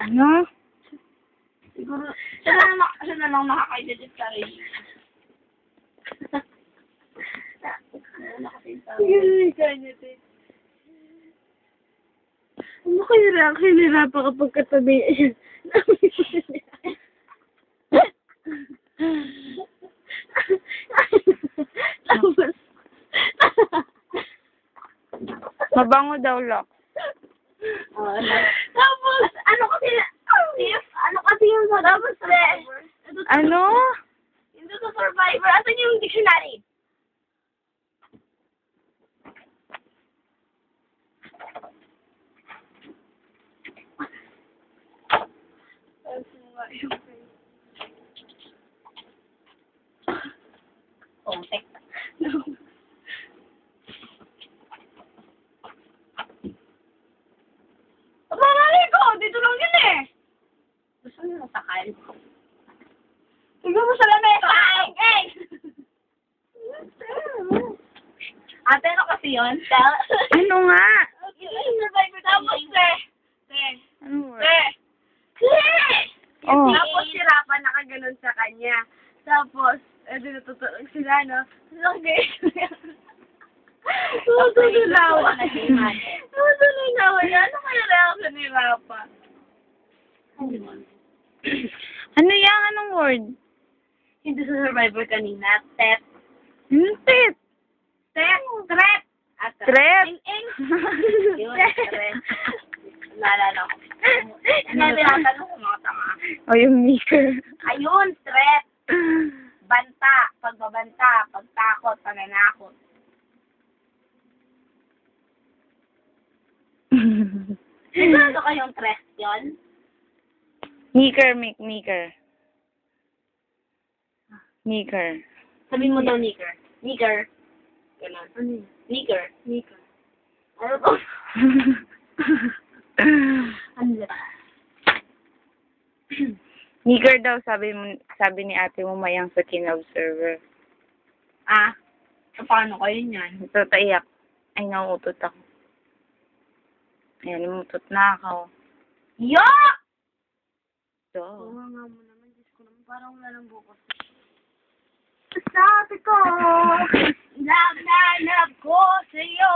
Ano? Siguro, siya na lang, siya na lang nakaka-edit sa rin. Ano kaya ra? Kinirapan kapag katabi siya. Tapos, Mabango daw, Lok. Tapos, ano kasi, if, ano kasi yung sa tapos, re, Ano? Hindi sa survivor. Asan yung dictionary? Contact. No. Papangalay ko! Dito lang yun eh! Gusto mo nasakal? Tignan mo sa lamesa! Ay! Ate, ano kasi yun? Ano nga? Survivor tapos, te. Te. Ano word? Te! Oh. Tapos si Rafa nakaganon sa kanya. Tapos, eh, di natutulog sila, no? Okay. Tutululawa. Tutululawa. Ano kaya reaction ni Rafa? Ano yang anong word? Hindi sa Survivor kanina. Tet. Hmm, tit. Tet. Tret. At Tret. Ing, ing. Yun, tret. Naalala ko. Ano tinatanong ko mga tanga? O yung maker. Ayun, threat. Banta, pagbabanta, pagtakot, pananakot. Sigurado kayong yun? Maker, make maker. Maker. Sabi mo daw, Nicker. Nicker. Ganun. Ano yun? Nicker. Ano to? ano? Maker daw sabi mo sabi ni ate mo mayang sa kin-observer. Ah, so paano kayo niyan? Ito taiyak. Ay, nauutot ako. Ayan, umutot na ako. Yo! So, Oo nga mo naman, Diyos ko naman, parang wala nang bukos. Sabi ko, love na love ko sa'yo.